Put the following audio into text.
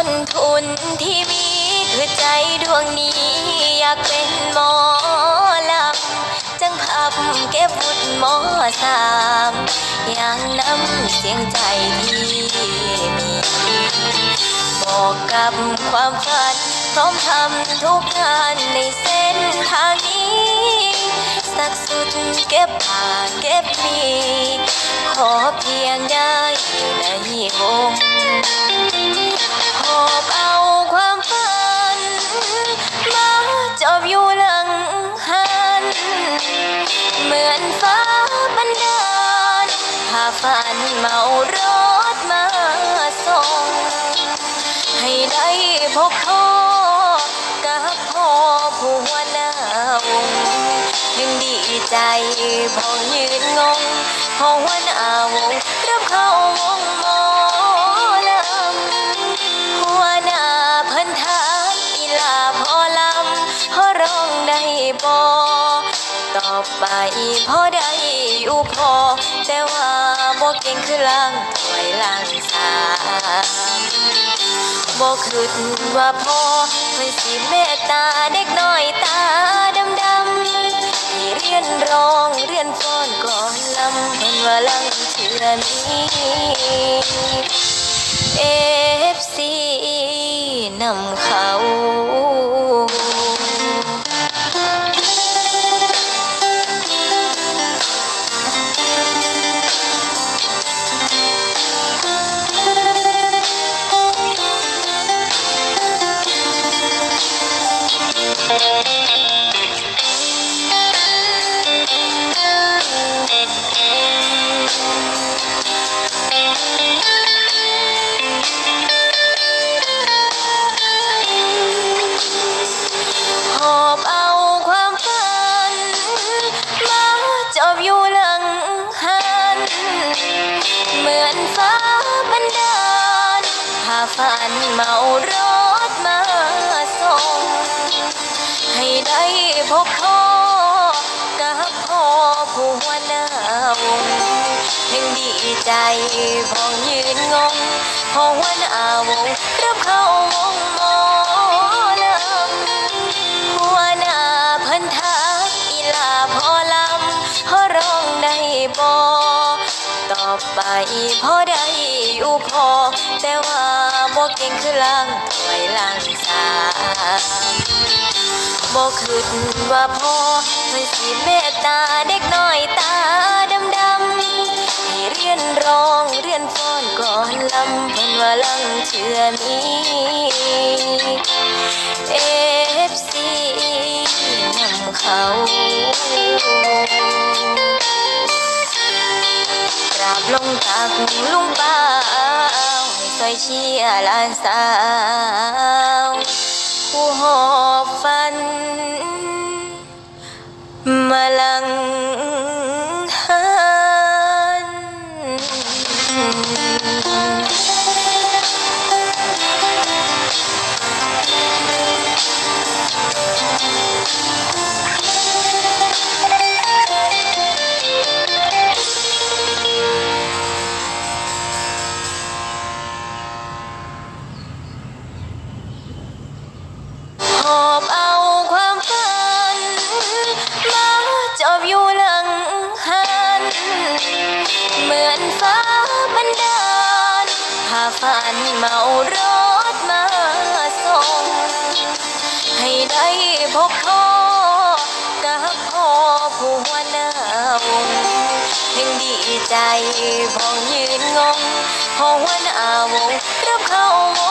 ต้นทุนที่มีคือใจดวงนี้ อยากเป็นหมอลำจังพับเก็บบุตรหมอสามอย่างน้ำเสียงใจที่มีบอกกับความฝันพร้อมทำทุกงานในเส้นทางนี้ สักสุดเก็บผ่าเก็บมีขอเพียง ฝันเมารถมาส่ง ให้ได้พบพ่อกับพ่อผู้หัวหน้าวงยังดีใจพอยืนงงพอหัวหน้าวงรับเข้าวงมอลำหัวหน้าพิ่นถามอีลาพอลำพอร้องได้บ่ตอบไปพอได้อยู่พอแต่ว่าบ่ เก่งคือล่างถอยล่างสามบ่คิดว่าพ่อเพิ่นสิเมตตาเด็กน้อยตาดำดำให้เรียนร้องเรียนฟ้อนก่อนลำเพิ่นว่าลังเชื่อนี้เอฟซีนำเขา อบเอาความฝัน มาจบอยู่หลังหัน เหมือนฟ้าบันดาลพาฝันเมารถมา พบพ่อกับพ่อผู้หัวหน้าวงยังดีใจพองยืนงงพอหัวหน้าวงรับเข้าวงมอลำหัวหน้าพิ่นทักอีลาพอลำพอร้องได้บ่ต่อไปพอได้อยู่พอแต่ว่าบ่เก่งคือล่างถอยล่างสาม บ่คิดว่าพ่อเพิ่นสิเมตตาเด็กน้อยตาดำดำให้เรียนร้องเรียนฟ้อนก่อนลำเพิ่นว่าลังเชื่อมีเอฟซีนำเขากราบลงตักลุงป้าให้ซอยเชียร์ลานสาว ผู้หอบฝัน มาลัง เหมือนฟ้าบันดาลพาฝันเมารถมาส่ง ให้ได้พบพ่อกับพ่อผู้หัวหน้าวงยังดีใจพองยืนงงพอหัวหน้าวงรับเข้าว